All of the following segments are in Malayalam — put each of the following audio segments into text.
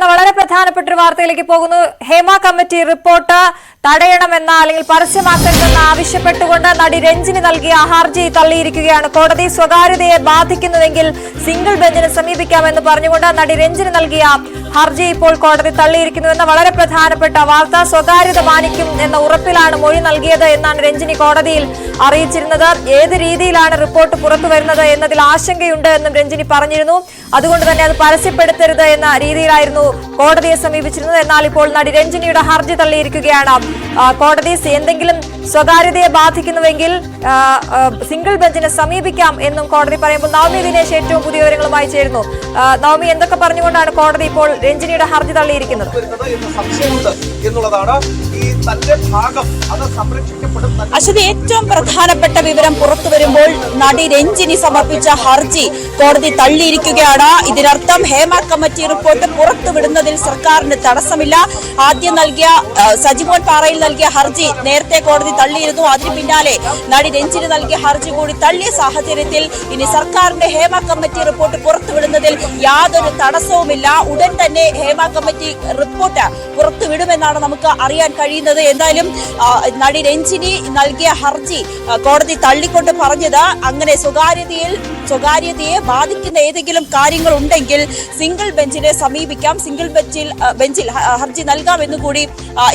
എന്ന വളരെ പ്രധാനപ്പെട്ട ഒരു വാർത്തയിലേക്ക് പോകുന്നു. ഹേമ കമ്മിറ്റി റിപ്പോർട്ട് തടയണമെന്ന അല്ലെങ്കിൽ പരസ്യമാക്കരുതെന്ന് ആവശ്യപ്പെട്ടുകൊണ്ട് നടി രഞ്ജിനി നൽകിയ ഹർജി തള്ളിയിരിക്കുകയാണ്. കോടതി സ്വകാര്യതയെ ബാധിക്കുന്നുവെങ്കിൽ സിംഗിൾ ബെഞ്ചിനെ സമീപിക്കാമെന്ന് പറഞ്ഞുകൊണ്ട് നടി രഞ്ജിനി നൽകിയ ഹർജി ഇപ്പോൾ കോടതി തള്ളിയിരിക്കുന്നുവെന്ന വളരെ പ്രധാനപ്പെട്ട വാർത്ത സ്വകാര്യത മാനിക്കും എന്ന ഉറപ്പിലാണ് മൊഴി നൽകിയത് എന്നാണ് രഞ്ജിനി കോടതിയിൽ അറിയിച്ചിരുന്നത്. ഏത് രീതിയിലാണ് റിപ്പോർട്ട് പുറത്തു വരുന്നത് എന്നതിൽ ആശങ്കയുണ്ട് എന്നും രഞ്ജിനി പറഞ്ഞിരുന്നു. അതുകൊണ്ട് തന്നെ അത് പരസ്യപ്പെടുത്തരുത് എന്ന രീതിയിലായിരുന്നു കോടതിയെ സമീപിച്ചിരുന്നത്. എന്നാൽ ഇപ്പോൾ നടി രഞ്ജനിയുടെ ഹർജി തള്ളിയിരിക്കുകയാണ്. കോടതി എന്തെങ്കിലും സ്വകാര്യതയെ ബാധിക്കുന്നുവെങ്കിൽ സിംഗിൾ ബെഞ്ചിനെ സമീപിക്കാം എന്നും കോടതി പറയുമ്പോൾ നവമി ദിനേശ് ഏറ്റവും പുതിയ വിവരങ്ങളുമായി ചേരുന്നു. നവമി എന്തൊക്കെ പറഞ്ഞുകൊണ്ടാണ് കോടതി ഇപ്പോൾ രഞ്ജിനിയുടെ ഹർജി തള്ളിയിരിക്കുന്നത്? എന്നുള്ളതാണ് ഈ തന്റെ അശ്വതി ഏറ്റവും പ്രധാനപ്പെട്ട വിവരം പുറത്തു വരുമ്പോൾ നടി രഞ്ജിനി സമർപ്പിച്ച ഹർജി കോടതി തള്ളിയിരിക്കുകയാണ്. ഇതിനർത്ഥം ഹേമ കമ്മിറ്റി റിപ്പോർട്ട് പുറത്തുവിടുന്നതിൽ സർക്കാരിന് തടസ്സമില്ല. ആദ്യം നൽകിയ സജിമോൻ പാറയിൽ നൽകിയ ഹർജി നേരത്തെ കോടതി തള്ളിയിരുന്നു. അതിന് പിന്നാലെ നടി രഞ്ജിന് നൽകിയ ഹർജി കൂടി തള്ളിയ സാഹചര്യത്തിൽ ഇനി സർക്കാരിന്റെ ഹേമ കമ്മിറ്റി റിപ്പോർട്ട് പുറത്തുവിടുന്നതിൽ യാതൊരു തടസ്സവുമില്ല. ഉടൻ തന്നെ ഹേമ കമ്മിറ്റി റിപ്പോർട്ട് പുറത്തുവിടുമെന്നാണ് നമുക്ക് അറിയാൻ കഴിയുന്നത്. എന്തായാലും നടി രഞ്ജിനി നൽകിയ ഹർജി കോടതി തള്ളിക്കൊണ്ട് പറഞ്ഞത് അങ്ങനെ സ്വകാര്യതയിൽ സ്വകാര്യതയെ ബാധിക്കുന്ന ഏതെങ്കിലും കാര്യങ്ങൾ ഉണ്ടെങ്കിൽ സിംഗിൾ ബെഞ്ചിനെ സമീപിക്കാം. സിംഗിൾ ബെഞ്ചിൽ ബെഞ്ചിൽ ഹർജി നൽകാമെന്ന് കൂടി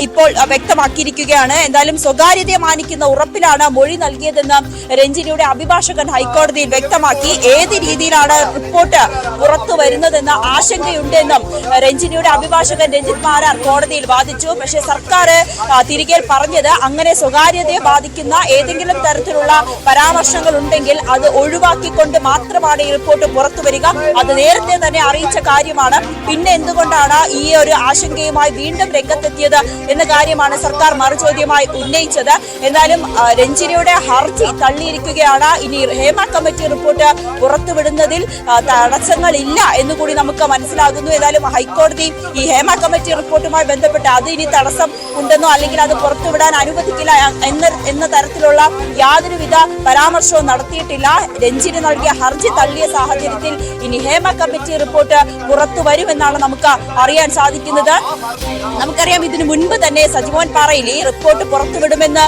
ഇപ്പോൾ വ്യക്തമാക്കിയിരിക്കുകയാണ്. എന്തായാലും സ്വകാര്യതയെ മാനിക്കുന്ന ഉറപ്പിലാണ് മൊഴി നൽകിയതെന്ന് രഞ്ജിനിയുടെ അഭിഭാഷകൻ ഹൈക്കോടതിയിൽ വ്യക്തമാക്കി. ഏത് രീതിയിലാണ് റിപ്പോർട്ട് പുറത്തു വരുന്നതെന്ന് ആശങ്കയുണ്ടെന്നും രഞ്ജിനിയുടെ അഭിഭാഷകൻ രഞ്ജിത് മാരാർ കോടതിയിൽ വാദിച്ചു. പക്ഷേ സർക്കാർ തിരികെ പറഞ്ഞത് അങ്ങനെ സ്വകാര്യതയെ ബാധിക്കുന്ന ഏതെങ്കിലും തരത്തിലുള്ള പരാമർശങ്ങൾ ഉണ്ടെങ്കിൽ അത് ഒഴിവാക്കിക്കൊണ്ട് മാത്രമാണ് ഈ റിപ്പോർട്ട് പുറത്തു വരിക. അത് നേരത്തെ തന്നെ അറിയിച്ച കാര്യമാണ്. പിന്നെ എന്തുകൊണ്ടാണ് ഈ ഒരു ആശങ്കയുമായി വീണ്ടും രംഗത്തെത്തിയത് എന്ന കാര്യമാണ് സർക്കാർ മറുചോദ്യമായി ഉന്നയിച്ചത്. എന്നാലും രഞ്ജിനിയുടെ ഹർജി തള്ളിയിരിക്കുകയാണ്. ഇനി ഹേമ കമ്മിറ്റി റിപ്പോർട്ട് പുറത്തുവിടുന്നതിൽ തടസ്സങ്ങളില്ല എന്നുകൂടി നമുക്ക് മനസ്സിലാകുന്നു. ഏതായാലും ഹൈക്കോടതി ഈ ഹേമ കമ്മിറ്റി റിപ്പോർട്ടുമായി ബന്ധപ്പെട്ട് അത് ഇനി തടസ്സം ഉണ്ടെന്നോ അല്ലെങ്കിൽ അത് പുറത്തുവിടാൻ അനുവദിക്കില്ല എന്ന എന്ന തരത്തിലുള്ള യാതൊരുവിധ പരാമർശവും നടത്തിയിട്ടില്ല. രഞ്ജിനി നൽകിയ ഹർജി തള്ളിയ സാഹചര്യത്തിൽ ഇനി ഹേമ കമ്മിറ്റി റിപ്പോർട്ട് പുറത്തു വരുമെന്നാണ് നമുക്ക് അറിയാൻ സാധിക്കുന്നത്. നമുക്കറിയാം ഇതിനു മുൻപ് തന്നെ സജിമോൻ പാറയിൽ ഈ റിപ്പോർട്ട് പുറത്തുവിടുമെന്ന്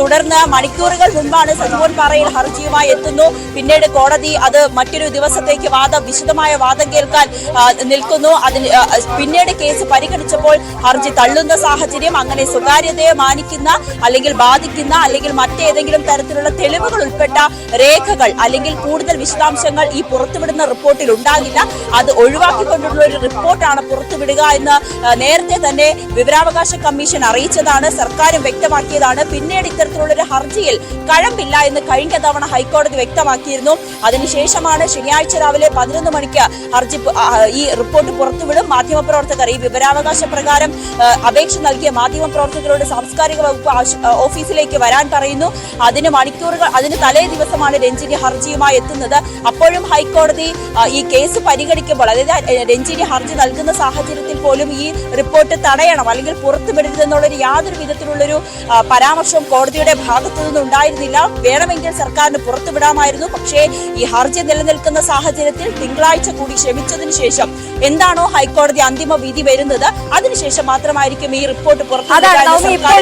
തുടർന്ന് മണിക്കൂറുകൾ മുൻപാണ് സജിമോൻ പാറയിൽ ഹർജിയുമായി എത്തുന്നു. പിന്നീട് കോടതി അത് മറ്റൊരു ദിവസത്തേക്ക് വാദം വിശദമായ വാദം കേൾക്കാൻ നിൽക്കുന്നു. അതിന് പിന്നീട് കേസ് പരിഗണിച്ചപ്പോൾ ഹർജി തള്ളുന്ന സാഹചര്യം അങ്ങനെ സ്വകാര്യതയെ മാനിക്കുന്ന അല്ലെങ്കിൽ ബാധിക്കുന്ന അല്ലെങ്കിൽ മറ്റേതെങ്കിലും തരത്തിലുള്ള തെളിവുകൾ ഉൾപ്പെട്ട രേഖകൾ അല്ലെങ്കിൽ കൂടുതൽ വിശദാംശങ്ങൾ ഈ പുറത്തുവിടുന്ന റിപ്പോർട്ടിൽ ഉണ്ടാകില്ല. അത് ഒഴിവാക്കിക്കൊണ്ടുള്ള ഒരു റിപ്പോർട്ടാണ് പുറത്തുവിടുക എന്ന് നേരത്തെ തന്നെ വിവരാവകാശ കമ്മീഷൻ അറിയിച്ചതാണ് സർക്കാരും വ്യക്തമാക്കിയതാണ്. പിന്നീട് ഇത്തരത്തിലുള്ള ഒരു ഹർജിയിൽ കഴമ്പില്ല എന്ന് കഴിഞ്ഞ തവണ ഹൈക്കോടതി വ്യക്തമാക്കിയിരുന്നു. അതിനുശേഷമാണ് ശനിയാഴ്ച രാവിലെ പതിനൊന്ന് മണിക്ക് ഹർജി ഈ റിപ്പോർട്ട് പുറത്തുവിടും. മാധ്യമപ്രവർത്തകർ ഈ വിവരാവകാശ പ്രകാരം അപേക്ഷ നൽകിയ മാധ്യമപ്രവർത്തകരോട് സാംസ്കാരിക വകുപ്പ് ഓഫീസിലേക്ക് വരാൻ പറയുന്നു. അതിന് മണിക്കൂറുകൾ അതിന് തലേ ദിവസമാണ് രഞ്ജിനി ഹർജിയുമായി എത്തുന്നത്. അപ്പോഴും ഹൈക്കോടതി ഈ കേസ് പരിഗണിക്കുമ്പോൾ അതായത് രഞ്ജിനി ഹർജി നൽകുന്ന സാഹചര്യത്തിൽ പോലും ഈ റിപ്പോർട്ട് തടയണം അല്ലെങ്കിൽ പുറത്തുവിടരുതെന്നുള്ളൊരു യാതൊരു വിധത്തിലുള്ളൊരു പരാമർശവും കോടതിയുടെ ഭാഗത്തു നിന്നുണ്ടായിരുന്നില്ല വേണമെങ്കിൽ സർക്കാരിന് പുറത്തുവിടാമായിരുന്നു. പക്ഷേ ഈ ഹർജി നിലനിൽക്കുന്ന സാഹചര്യത്തിൽ തിങ്കളാഴ്ച കൂടി ക്ഷമിച്ചതിന് ശേഷം എന്താണോ ഹൈക്കോടതി അന്തിമ വിധി വരുന്നത് അതിനുശേഷം മാത്രമായിരിക്കും ഈ റിപ്പോർട്ട്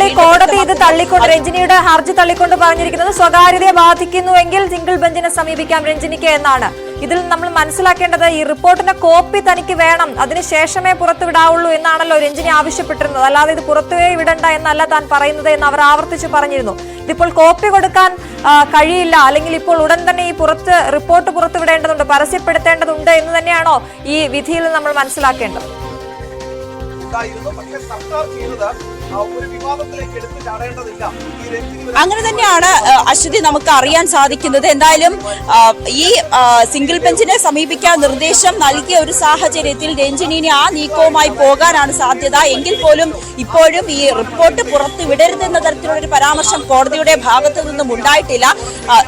ഈ കോടതി ഇത് തള്ളിക്കൊണ്ട് രഞ്ജിനിയുടെ ഹർജി തള്ളിക്കൊണ്ട് പറഞ്ഞിരിക്കുന്നത് സ്വകാര്യതയെ ബാധിക്കുന്നുവെങ്കിൽ സിംഗിൾ ബെഞ്ചിനെ സമീപിക്കാം രഞ്ജിനിക്ക് എന്നാണ്. ഇതിൽ നമ്മൾ മനസ്സിലാക്കേണ്ടത് ഈ റിപ്പോർട്ടിന്റെ കോപ്പി തനിക്ക് വേണം. അതിനുശേഷമേ പുറത്തുവിടാവുള്ളൂ എന്നാണല്ലോ രഞ്ജിനി ആവശ്യപ്പെട്ടിരുന്നത്. അല്ലാതെ ഇത് പുറത്തുവേ വിടണ്ട എന്നല്ല താൻ പറയുന്നത് എന്ന് അവർ ആവർത്തിച്ച് പറഞ്ഞിരുന്നു. ഇതിപ്പോൾ കോപ്പി കൊടുക്കാൻ കഴിയില്ല. അല്ലെങ്കിൽ ഇപ്പോൾ ഉടൻ തന്നെ ഈ പുറത്ത് റിപ്പോർട്ട് പുറത്തുവിടേണ്ടതുണ്ട് പരസ്യപ്പെടുത്തേണ്ടതുണ്ട് എന്ന് തന്നെയാണോ ഈ വിധിയിൽ നമ്മൾ മനസ്സിലാക്കേണ്ടത്? അങ്ങനെ തന്നെയാണ് അശ്വതി നമുക്ക് അറിയാൻ സാധിക്കുന്നത്. എന്തായാലും ഈ സിംഗിൾ ബെഞ്ചിനെ സമീപിക്കാൻ നിർദ്ദേശം നൽകിയ ഒരു സാഹചര്യത്തിൽ രഞ്ജിനിനെ ആ നീക്കവുമായി പോകാനാണ് സാധ്യത. എങ്കിൽ പോലും ഇപ്പോഴും ഈ റിപ്പോർട്ട് പുറത്തുവിടരുതെന്ന തരത്തിലുള്ള ഒരു പരാമർശം കോടതിയുടെ ഭാഗത്തു നിന്നും ഉണ്ടായിട്ടില്ല.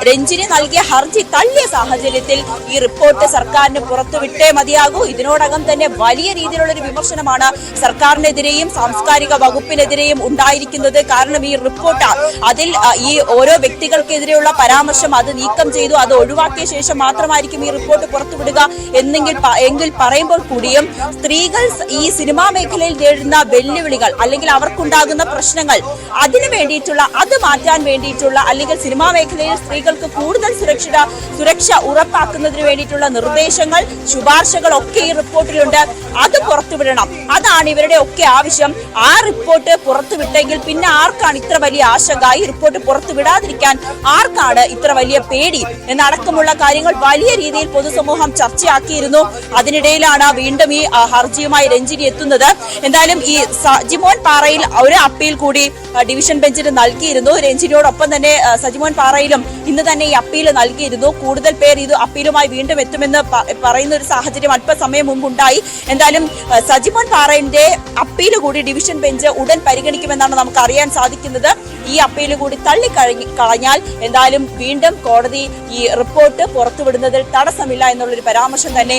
രഞ്ജിനി നൽകിയ ഹർജി തള്ളിയ സാഹചര്യത്തിൽ ഈ റിപ്പോർട്ട് സർക്കാരിന് പുറത്തുവിട്ടേ മതിയാകൂ. ഇതിനോടകം തന്നെ വലിയ രീതിയിലുള്ള ഒരു വിമർശനമാണ് സർക്കാരിനെതിരെയും സാംസ്കാരിക വകുപ്പിനെതിരെയും രഞ്ജിനിക്കെതിരെയും ഉണ്ടായിരിക്കുന്നത്. കാരണം ഈ റിപ്പോർട്ട് അതിൽ ഈ ഓരോ വ്യക്തികൾക്കെതിരെയുള്ള പരാമർശം അത് നീക്കം ചെയ്തു അത് ഒഴിവാക്കിയ ശേഷം മാത്രമായിരിക്കും ഈ റിപ്പോർട്ട് പുറത്തുവിടുക എന്നെങ്കിൽ എങ്കിൽ പറയുമ്പോൾ കൂടിയും സ്ത്രീകൾ ഈ സിനിമാ മേഖലയിൽ നേരിടുന്ന വെല്ലുവിളികൾ അല്ലെങ്കിൽ അവർക്കുണ്ടാകുന്ന പ്രശ്നങ്ങൾ അതിനു വേണ്ടിയിട്ടുള്ള അത് മാറ്റാൻ വേണ്ടിയിട്ടുള്ള അല്ലെങ്കിൽ സിനിമാ മേഖലയിൽ സ്ത്രീകൾക്ക് കൂടുതൽ സുരക്ഷിത സുരക്ഷ ഉറപ്പാക്കുന്നതിന് വേണ്ടിയിട്ടുള്ള നിർദ്ദേശങ്ങൾ ശുപാർശകൾ ഒക്കെ ഈ റിപ്പോർട്ടിലുണ്ട്. അത് പുറത്തുവിടണം. അതാണ് ഇവരുടെ ഒക്കെ ആവശ്യം. ആ റിപ്പോർട്ട് പുറത്തുവിട്ടെങ്കിൽ പിന്നെ ആർക്കാണ് ഇത്ര വലിയ ആശങ്ക ഈ റിപ്പോർട്ട് പുറത്തു വിടാതിരിക്കാൻ? ആർക്കാണ് ഇത്ര വലിയ പേടി? എന്നടക്കമുള്ള കാര്യങ്ങൾ വലിയ രീതിയിൽ പൊതുസമൂഹം ചർച്ചയാക്കിയിരുന്നു. അതിനിടയിലാണ് വീണ്ടും ഈ ഹർജിയുമായി രഞ്ജിനി എത്തുന്നത്. എന്തായാലും ഈ സജിമോൻ പാറയിൽ ഒരു അപ്പീൽ കൂടി ഡിവിഷൻ ബെഞ്ചിന് നൽകിയിരുന്നു. രഞ്ജിനിയോടൊപ്പം തന്നെ സജിമോൻ പാറയിലും ഇന്ന് തന്നെ ഈ അപ്പീൽ നൽകിയിരുന്നു. കൂടുതൽ പേർ ഇത് അപ്പീലുമായി വീണ്ടും എത്തുമെന്ന് പറയുന്ന ഒരു സാഹചര്യം അല്പസമയം മുമ്പുണ്ടായി. എന്തായാലും സജിമോൻ പാറയിന്റെ അപ്പീൽ കൂടി ഡിവിഷൻ ബെഞ്ച് ഉടൻ പരിഗണിക്കുമെന്നാണ് നമുക്ക് അറിയാൻ സാധിക്കുന്നത്. ഈ അപ്പീൽ കൂടി തള്ളിക്കഴിഞ്ഞ് കളഞ്ഞാൽ എന്തായാലും വീണ്ടും കോടതി ഈ റിപ്പോർട്ട് പുറത്തുവിടുന്നതിൽ തടസ്സമില്ല എന്നുള്ളൊരു പരാമർശം തന്നെ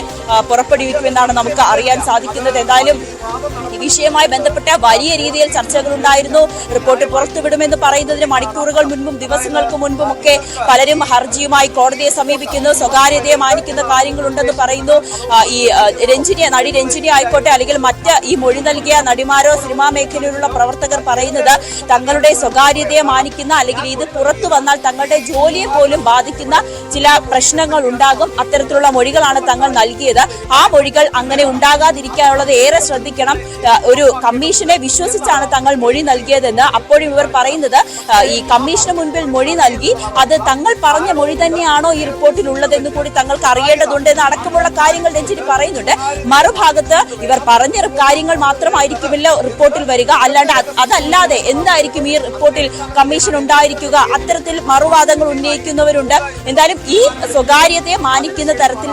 പുറപ്പെടുവിക്കുമെന്നാണ് നമുക്ക് അറിയാൻ സാധിക്കുന്നത്. എന്തായാലും ഈ വിഷയവുമായി ബന്ധപ്പെട്ട വലിയ രീതിയിൽ ചർച്ചകൾ ഉണ്ടായിരുന്നു റിപ്പോർട്ട് പുറത്തുവിടുമെന്ന് പറയുന്നതിന് മണിക്കൂറുകൾ മുൻപും ദിവസങ്ങൾക്ക് മുൻപും ഒക്കെ പലരും ഹർജിയുമായി കോടതിയെ സമീപിക്കുന്നു സ്വകാര്യതയെ മാനിക്കുന്ന കാര്യങ്ങളുണ്ടെന്ന് പറയുന്നു. ഈ രഞ്ജിനി നടി രഞ്ജിനി ആയിക്കോട്ടെ അല്ലെങ്കിൽ മറ്റ് ഈ മൊഴി നൽകിയ നടിമാരോ സിനിമാ മേഖലയിലുള്ള പ്രവർത്തകർ പറയുന്നത് തങ്ങളുടെ സ്വകാര്യതയെ മാനിക്കുന്ന അല്ലെങ്കിൽ ഇത് പുറത്തു വന്നാൽ തങ്ങളുടെ ജോലിയെ പോലും ബാധിക്കുന്ന ചില പ്രശ്നങ്ങൾ ഉണ്ടാകും അത്തരത്തിലുള്ള മൊഴികളാണ് തങ്ങൾ നൽകിയത്. ആ മൊഴികൾ അങ്ങനെ ഉണ്ടാകാതിരിക്കാനുള്ളത് ഏറെ ശ്രദ്ധിക്കണം. ഒരു കമ്മീഷനെ വിശ്വസിച്ചാണ് തങ്ങൾ മൊഴി നൽകിയതെന്ന് അപ്പോഴും ഇവർ പറയുന്നത് ഈ കമ്മീഷന് മുൻപിൽ മൊഴി നൽകി അത് തങ്ങൾ പറഞ്ഞ മൊഴി തന്നെയാണോ ഈ റിപ്പോർട്ടിൽ ഉള്ളതെന്ന് കൂടി തങ്ങൾക്ക് അറിയേണ്ടതുണ്ട് എന്ന് അടക്കമുള്ള കാര്യങ്ങൾ രഞ്ജിനി പറയുന്നുണ്ട്. മറുഭാഗത്ത് ഇവർ പറഞ്ഞ കാര്യങ്ങൾ മാത്രമായിരിക്കുമില്ല റിപ്പോർട്ടിൽ വരിക. അല്ലാണ്ട് അത് അതല്ലാതെ എന്തായിരിക്കും ഈ റിപ്പോർട്ടിൽ കമ്മീഷൻ ഉണ്ടായിരിക്കുക? അത്തരത്തിൽ മറുവാദങ്ങൾ ഉന്നയിക്കുന്നവരുണ്ട്. എന്തായാലും ഈ സ്വകാര്യതയെ മാനിക്കുന്ന തരത്തിൽ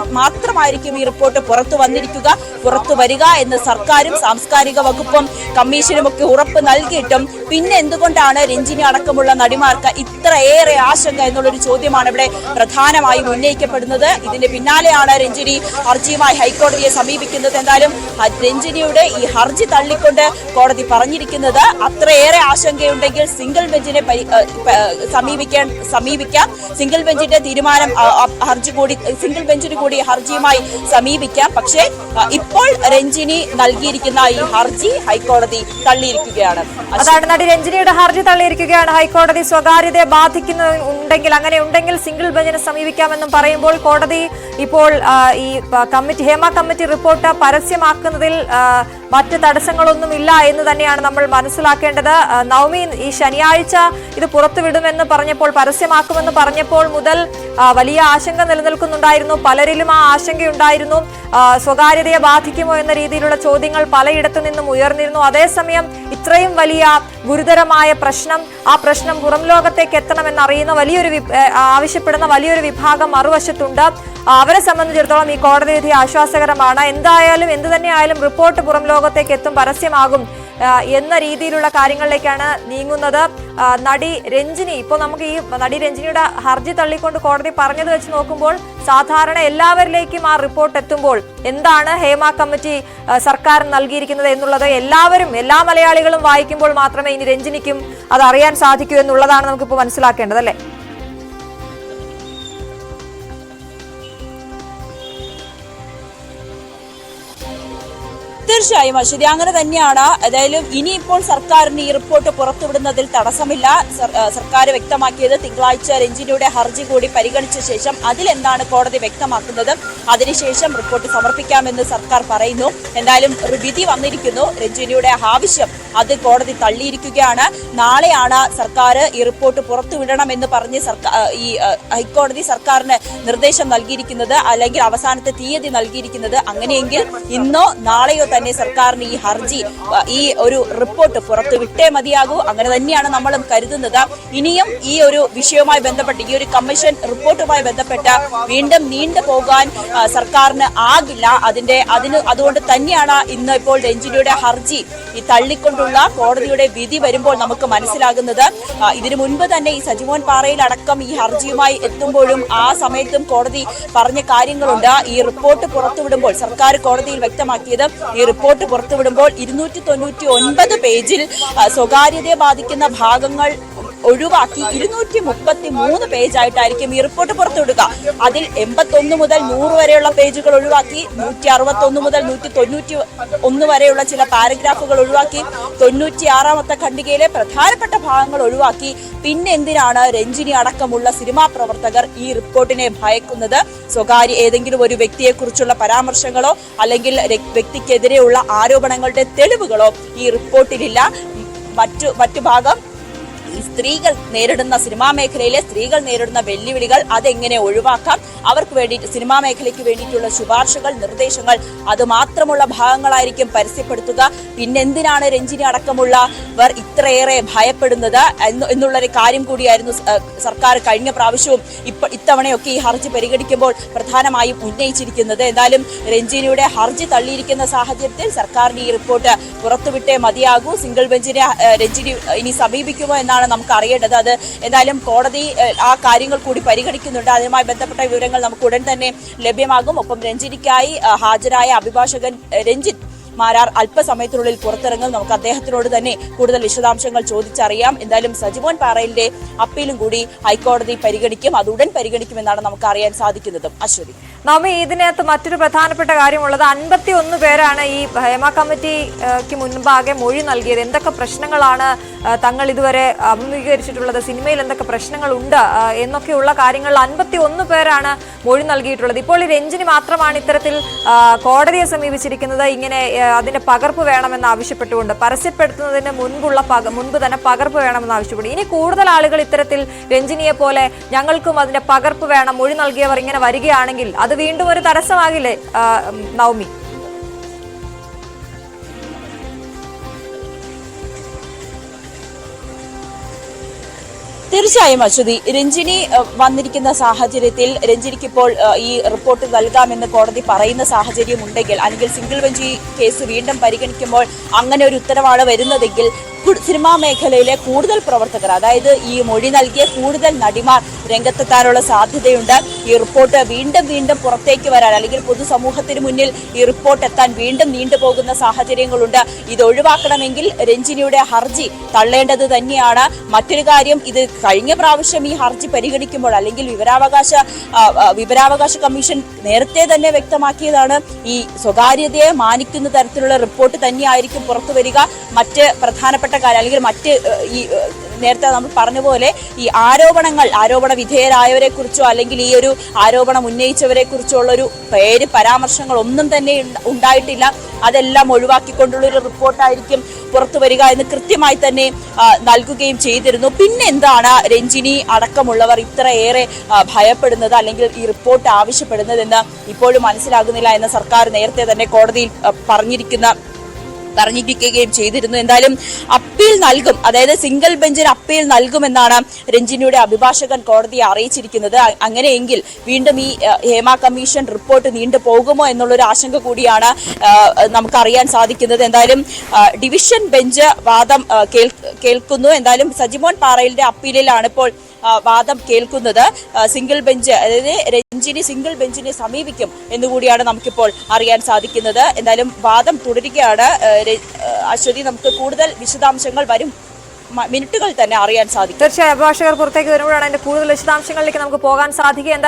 മാത്രമായിരിക്കും ഈ റിപ്പോർട്ട് പുറത്തു വന്നിരിക്കുക. പുറത്തു വരിക എന്ന് സർക്കാരും സാംസ്കാരിക വകുപ്പും കമ്മീഷനും ഒക്കെ ഉറപ്പ് നൽകിയിട്ടും പിന്നെ എന്തുകൊണ്ടാണ് രഞ്ജിനി അടക്കമുള്ള നടിമാർക്ക് ഇത്രയേറെ ആശങ്ക എന്നുള്ളൊരു ചോദ്യമാണ് ഇവിടെ പ്രധാനമായും ഉന്നയിക്കപ്പെടുന്നത്. ഇതിന്റെ പിന്നാലെയാണ് രഞ്ജിനി ഹർജിയുമായി ഹൈക്കോടതിയെ സമീപിക്കുന്നത്. എന്തായാലും രഞ്ജിനിയുടെ ഈ ഹർജി തള്ളിക്കൊണ്ട് കോടതി പറഞ്ഞിരിക്കുന്നത് അത്രയേറെ ആശങ്കയുണ്ടെങ്കിൽ സിംഗിൾ ബെഞ്ചിനെ സമീപിക്കാൻ സമീപിക്കാം. സിംഗിൾ ബെഞ്ചിന്റെ തീരുമാനം ഹർജി കൂടി സിംഗിൾ ബെഞ്ചിന് കൂടി ഹർജിയുമായി സമീപിക്കാം. പക്ഷേ ഇപ്പോൾ രഞ്ജിനി നൽകിയിരിക്കുന്ന ഈ ഹർജി ഹൈക്കോടതി തള്ളിയിരിക്കുകയാണ്. അതാണ് നടി രഞ്ജിനിയുടെ ഹർജി തള്ളിയിരിക്കുകയാണ്. ഹൈക്കോടതി സ്വകാര്യതയെ ബാധിക്കുന്ന ഉണ്ടെങ്കിൽ അങ്ങനെ ഉണ്ടെങ്കിൽ സിംഗിൾ ബെഞ്ചിനെ സമീപിക്കാമെന്നും പറയുമ്പോൾ കോടതി ഇപ്പോൾ ഈ കമ്മിറ്റി ഹേമ കമ്മിറ്റി റിപ്പോർട്ട് പരസ്യമാക്കുന്നതിൽ മറ്റ് തടസ്സങ്ങളൊന്നുമില്ല എന്ന് തന്നെയാണ് നമ്മൾ മനസ്സിലാക്കേണ്ടത്. നവമി ഈ ശനിയാഴ്ച ഇത് പുറത്തുവിടുമെന്ന് പറഞ്ഞപ്പോൾ പരസ്യമാക്കുമെന്ന് പറഞ്ഞപ്പോൾ മുതൽ വലിയ ആശങ്ക നിലനിൽക്കുന്നുണ്ടായിരുന്നു. പലരിലും ആ ആശങ്കയുണ്ടായിരുന്നു. സ്വകാര്യതയെ ബാധിക്കുമോ എന്ന രീതിയിലുള്ള ചോദ്യങ്ങൾ പലയിടത്തു നിന്നും ഉയർന്നിരുന്നു. അതേസമയം ഇത്രയും വലിയ ഗുരുതരമായ പ്രശ്നം. ആ പ്രശ്നം പുറം ലോകത്തേക്ക് എത്തണമെന്ന് അറിയുന്ന വലിയൊരു ആവശ്യപ്പെടുന്ന വലിയൊരു വിഭാഗം മറുവശത്തുണ്ട്. അവരെ സംബന്ധിച്ചിടത്തോളം ഈ കോടതി വിധി ആശ്വാസകരമാണ്. എന്തായാലും എന്തു തന്നെയായാലും റിപ്പോർട്ട് പുറം ലോകത്തേക്ക് എത്തും പരസ്യമാകും. എന്ന രീതിയിലുള്ള കാര്യങ്ങളിലേക്കാണ് നീങ്ങുന്നത്. നടി രഞ്ജിനി ഇപ്പോൾ നമുക്ക് ഈ നടി രഞ്ജിനിയുടെ ഹർജി തള്ളിക്കൊണ്ട് കോടതി പറഞ്ഞത് വെച്ച് നോക്കുമ്പോൾ സാധാരണ എല്ലാവരിലേക്കും ആ റിപ്പോർട്ട് എത്തുമ്പോൾ എന്താണ് ഹേമ കമ്മിറ്റി സർക്കാർ നൽകിയിരിക്കുന്നത് എന്നുള്ളത് എല്ലാവരും എല്ലാ മലയാളികളും വായിക്കുമ്പോൾ മാത്രമേ ഇനി രഞ്ജിനിക്കും അത് അറിയാൻ സാധിക്കൂ എന്നുള്ളതാണ് നമുക്കിപ്പോൾ മനസ്സിലാക്കേണ്ടത് അല്ലേ? തീർച്ചയായും അശ്വതി. അങ്ങനെ തന്നെയാണ്. ഏതായാലും ഇനിയിപ്പോൾ സർക്കാരിന് ഈ റിപ്പോർട്ട് പുറത്തുവിടുന്നതിൽ തടസ്സമില്ല. സർക്കാർ വ്യക്തമാക്കിയത് തിങ്കളാഴ്ച രഞ്ജിനിയുടെ ഹർജി കൂടി പരിഗണിച്ച ശേഷം അതിലെന്താണ് കോടതി വ്യക്തമാക്കുന്നത്? അതിനുശേഷം റിപ്പോർട്ട് സമർപ്പിക്കാമെന്ന് സർക്കാർ പറയുന്നു. എന്തായാലും വിധി വന്നിരിക്കുന്നു. രഞ്ജിനിയുടെ ആവശ്യം അത് കോടതി തള്ളിയിരിക്കുകയാണ്. നാളെയാണ് സർക്കാർ ഈ റിപ്പോർട്ട് പുറത്തുവിടണമെന്ന് പറഞ്ഞ് സർക്കാർ ഈ ഹൈക്കോടതി സർക്കാരിന് നിർദ്ദേശം നൽകിയിരിക്കുന്നത് അല്ലെങ്കിൽ അവസാനത്തെ തീയതി നൽകിയിരിക്കുന്നത് അങ്ങനെയെങ്കിൽ ഇന്നോ നാളെയോ തന്നെ സർക്കാരിന് ഈ ഹർജി ഈ ഒരു റിപ്പോർട്ട് പുറത്തു വിട്ടേ മതിയാകൂ. അങ്ങനെ തന്നെയാണ് നമ്മളും കരുതുന്നത്. ഇനിയും ഈ ഒരു വിഷയവുമായി ബന്ധപ്പെട്ട് ഈ ഒരു കമ്മീഷൻ റിപ്പോർട്ടുമായി ബന്ധപ്പെട്ട് വീണ്ടും നീണ്ടു പോകാൻ സർക്കാരിന് ആകില്ല. അതിന്റെ അതിന് അതുകൊണ്ട് തന്നെയാണ് ഇന്ന് ഇപ്പോൾ രഞ്ജിനിയുടെ ഹർജി ഈ തള്ളിക്കൊണ്ടുള്ള കോടതിയുടെ വിധി വരുമ്പോൾ നമുക്ക് മനസ്സിലാകുന്നത്. ഇതിനു മുൻപ് തന്നെ ഈ സജിമോൻ പാറയിൽ അടക്കം ഈ ഹർജിയുമായി എത്തുമ്പോഴും ആ സമയത്തും കോടതി പറഞ്ഞ കാര്യങ്ങളുണ്ട്. ഈ റിപ്പോർട്ട് പുറത്തുവിടുമ്പോൾ സർക്കാർ കോടതിയിൽ വ്യക്തമാക്കിയത് ഈ റിപ്പോർട്ട് പുറത്തുവിടുമ്പോൾ ഇരുന്നൂറ്റി തൊണ്ണൂറ്റി ഒൻപത് പേജിൽ സ്വകാര്യതയെ ബാധിക്കുന്ന ഭാഗങ്ങൾ ഒഴിവാക്കി ഇരുന്നൂറ്റി മുപ്പത്തി മൂന്ന് പേജായിട്ടായിരിക്കും ഈ റിപ്പോർട്ട് പുറത്തുവിടുക. അതിൽ എൺപത്തൊന്ന് മുതൽ നൂറ് വരെയുള്ള പേജുകൾ ഒഴിവാക്കി നൂറ്റി അറുപത്തൊന്ന് മുതൽ നൂറ്റി തൊണ്ണൂറ്റി ഒന്ന് വരെയുള്ള ചില പാരഗ്രാഫുകൾ ഒഴിവാക്കി തൊണ്ണൂറ്റി ആറാമത്തെ ഖണ്ഡികയിലെ പ്രധാനപ്പെട്ട ഭാഗങ്ങൾ ഒഴിവാക്കി. പിന്നെ എന്തിനാണ് രഞ്ജിനി അടക്കമുള്ള സിനിമാ പ്രവർത്തകർ ഈ റിപ്പോർട്ടിനെ ഭയക്കുന്നത്? സ്വകാര്യ ഏതെങ്കിലും ഒരു വ്യക്തിയെക്കുറിച്ചുള്ള പരാമർശങ്ങളോ അല്ലെങ്കിൽ വ്യക്തിക്കെതിരെയുള്ള ആരോപണങ്ങളുടെ തെളിവുകളോ ഈ റിപ്പോർട്ടിലില്ല. മറ്റു മറ്റു ഭാഗം ഈ സ്ത്രീകൾ നേരിടുന്ന സിനിമാ മേഖലയിലെ സ്ത്രീകൾ നേരിടുന്ന വെല്ലുവിളികൾ അതെങ്ങനെ ഒഴിവാക്കാം? അവർക്ക് വേണ്ടിയിട്ട് സിനിമാ മേഖലയ്ക്ക് വേണ്ടിയിട്ടുള്ള ശുപാർശകൾ നിർദ്ദേശങ്ങൾ അത് മാത്രമുള്ള ഭാഗങ്ങളായിരിക്കും പരസ്യപ്പെടുത്തുക. പിന്നെന്തിനാണ് രഞ്ജിനി അടക്കമുള്ളവർ ഇത്രയേറെ ഭയപ്പെടുന്നത് എന്ന് എന്നുള്ളൊരു കാര്യം കൂടിയായിരുന്നു സർക്കാർ കഴിഞ്ഞ പ്രാവശ്യവും ഇപ്പൊ ഇത്തവണയൊക്കെ ഈ ഹർജി പരിഗണിക്കുമ്പോൾ പ്രധാനമായും ഉന്നയിച്ചിരിക്കുന്നത്. എന്തായാലും രഞ്ജിനിയുടെ ഹർജി തള്ളിയിരിക്കുന്ന സാഹചര്യത്തിൽ സർക്കാരിന് ഈ റിപ്പോർട്ട് പുറത്തുവിട്ടേ മതിയാകൂ. സിംഗിൾ ബെഞ്ചിനെ രഞ്ജിനി ഇനി സമീപിക്കുമോ എന്നാണ് നമുക്ക് അറിയേണ്ടത് അത് എന്തായാലും കോടതി ആ കാര്യങ്ങൾ കൂടി പരിഗണിക്കുന്നുണ്ട്. അതുമായി ബന്ധപ്പെട്ട വിവരങ്ങൾ നമുക്ക് ഉടൻ തന്നെ ലഭ്യമാകും. ഒപ്പം രഞ്ജിനിക്കായി ഹാജരായ അഭിഭാഷകൻ രഞ്ജിത് രഞ്ജിത്ത് മാരാർ അല്പസമയത്തിനുള്ളിൽ പുറത്തിറങ്ങും. നമുക്ക് അദ്ദേഹത്തിനോട് തന്നെ കൂടുതൽ വിശദാംശങ്ങൾ ചോദിച്ചറിയാം. എന്തായാലും സജിമോൻ പാറയിലിന്റെ അപ്പീലും കൂടി ഹൈക്കോടതി പരിഗണിക്കും. അത് ഉടൻ പരിഗണിക്കുമെന്നാണ് നമുക്ക് അറിയാൻ സാധിക്കുന്നതും. അശ്വതി. നവമി ഇതിനകത്ത് മറ്റൊരു പ്രധാനപ്പെട്ട കാര്യമുള്ളത് അൻപത്തി ഒന്ന് പേരാണ് ഈ ഹേമ കമ്മിറ്റിക്ക് മുൻപാകെ മൊഴി നൽകിയത്. എന്തൊക്കെ പ്രശ്നങ്ങളാണ് തങ്ങൾ ഇതുവരെ അഭിമുഖീകരിച്ചിട്ടുള്ളത് സിനിമയിൽ എന്തൊക്കെ പ്രശ്നങ്ങളുണ്ട് എന്നൊക്കെയുള്ള കാര്യങ്ങളിൽ അൻപത്തി ഒന്ന് പേരാണ് മൊഴി നൽകിയിട്ടുള്ളത്. ഇപ്പോൾ ഈ രഞ്ജിനി മാത്രമാണ് ഇത്തരത്തിൽ കോടതിയെ സമീപിച്ചിരിക്കുന്നത്. ഇങ്ങനെ അതിന്റെ പകർപ്പ് വേണമെന്ന് ആവശ്യപ്പെട്ടുകൊണ്ട് പരസ്യപ്പെടുത്തുന്നതിന് മുൻപുള്ള പക മുൻപ് തന്നെ പകർപ്പ് വേണമെന്ന് ആവശ്യപ്പെട്ടു ഇനി കൂടുതൽ ആളുകൾ ഇത്തരത്തിൽ രഞ്ജിനിയെ പോലെ ഞങ്ങൾക്കും അതിന്റെ പകർപ്പ് വേണം മൊഴി നൽകിയവർ ഇങ്ങനെ വരികയാണെങ്കിൽ അത് വീണ്ടും ഒരു തടസ്സമാകില്ലേ നൗമി തീർച്ചയായും അശ്വതി. രഞ്ജിനി വന്നിരിക്കുന്ന സാഹചര്യത്തിൽ രഞ്ജിനിക്ക് ഇപ്പോൾ ഈ റിപ്പോർട്ട് നൽകാമെന്ന് കോടതി പറയുന്ന സാഹചര്യം ഉണ്ടെങ്കിൽ അല്ലെങ്കിൽ സിംഗിൾ ബെഞ്ച് ഈ കേസ് വീണ്ടും പരിഗണിക്കുമ്പോൾ അങ്ങനെ ഒരു ഉത്തരവാണ് വരുന്നതെങ്കിൽ സിനിമാ മേഖലയിലെ കൂടുതൽ പ്രവർത്തകർ അതായത് ഈ മൊഴി നൽകിയ കൂടുതൽ നടിമാർ രംഗത്തെത്താനുള്ള സാധ്യതയുണ്ട്. ഈ റിപ്പോർട്ട് വീണ്ടും വീണ്ടും പുറത്തേക്ക് വരാൻ അല്ലെങ്കിൽ പൊതുസമൂഹത്തിന് മുന്നിൽ ഈ റിപ്പോർട്ട് എത്താൻ വീണ്ടും നീണ്ടുപോകുന്ന സാഹചര്യങ്ങളുണ്ട്. ഇത് ഒഴിവാക്കണമെങ്കിൽ രഞ്ജിനിയുടെ ഹർജി തള്ളേണ്ടത് തന്നെയാണ്. മറ്റൊരു കാര്യം ഇത് കഴിഞ്ഞ പ്രാവശ്യം ഈ ഹർജി പരിഗണിക്കുമ്പോൾ അല്ലെങ്കിൽ വിവരാവകാശ വിവരാവകാശ കമ്മീഷൻ നേരത്തെ തന്നെ വ്യക്തമാക്കിയതാണ്. ഈ സ്വകാര്യതയെ മാനിക്കുന്ന തരത്തിലുള്ള റിപ്പോർട്ട് തന്നെയായിരിക്കും പുറത്തു വരിക. മറ്റ് പ്രധാനപ്പെട്ട കാര്യം അല്ലെങ്കിൽ മറ്റ് ഈ നേരത്തെ നമ്മൾ പറഞ്ഞ പോലെ ഈ ആരോപണങ്ങൾ ആരോപണ വിധേയരായവരെ കുറിച്ചോ അല്ലെങ്കിൽ ഈ ഒരു ആരോപണം ഉന്നയിച്ചവരെ കുറിച്ചോ ഉള്ള ഒരു പേര് പരാമർശങ്ങൾ ഒന്നും തന്നെ ഉണ്ടായിട്ടില്ല. അതെല്ലാം ഒഴിവാക്കിക്കൊണ്ടുള്ള ഒരു റിപ്പോർട്ടായിരിക്കും പുറത്തു വരിക എന്ന് കൃത്യമായി തന്നെ നൽകുകയും ചെയ്തിരുന്നു. പിന്നെ എന്താണ് രഞ്ജിനി അടക്കമുള്ളവർ ഇത്രയേറെ ഭയപ്പെടുന്നത് അല്ലെങ്കിൽ ഈ റിപ്പോർട്ട് ആവശ്യപ്പെടുന്നതെന്ന് ഇപ്പോഴും മനസ്സിലാകുന്നില്ല എന്ന് സർക്കാർ നേരത്തെ തന്നെ കോടതിയിൽ പറഞ്ഞിരിക്കുന്ന പറഞ്ഞിരിക്കുകയും ചെയ്തിരുന്നു. എന്തായാലും അപ്പീൽ നൽകും അതായത് സിംഗിൾ ബെഞ്ചിന് അപ്പീൽ നൽകുമെന്നാണ് രഞ്ജിനിയുടെ അഭിഭാഷകൻ കോടതിയെ അറിയിച്ചിരിക്കുന്നത്. അങ്ങനെയെങ്കിൽ വീണ്ടും ഈ ഹേമ കമ്മീഷൻ റിപ്പോർട്ട് നീണ്ടു പോകുമോ എന്നുള്ളൊരു ആശങ്ക കൂടിയാണ് നമുക്ക് നമുക്കറിയാൻ സാധിക്കുന്നത്. എന്തായാലും ഡിവിഷൻ ബെഞ്ച് വാദം കേൾക്കുന്നു. എന്തായാലും സജിമോൻ പാറയിലിന്റെ അപ്പീലിലാണ് ഇപ്പോൾ വാദം കേൾക്കുന്നത് സിംഗിൾ ബെഞ്ച് അതായത് രഞ്ജിനി സിംഗിൾ ബെഞ്ചിനെ സമീപിക്കും എന്നുകൂടിയാണ് നമുക്കിപ്പോൾ അറിയാൻ സാധിക്കുന്നത്. എന്തായാലും വാദം തുടരുകയാണ്. അശ്വതി നമുക്ക് കൂടുതൽ വിശദാംശങ്ങൾ വരും. മിനിറ്റുകൾ തന്നെ അറിയാൻ സാധിക്കും. തീർച്ചയായും അഭിഭാഷകർ പുറത്തേക്ക് വരുമ്പോഴാണ് അതിന്റെ കൂടുതൽ വിശദാംശങ്ങളിലേക്ക് നമുക്ക് പോകാൻ സാധിക്കുക. എന്തായാലും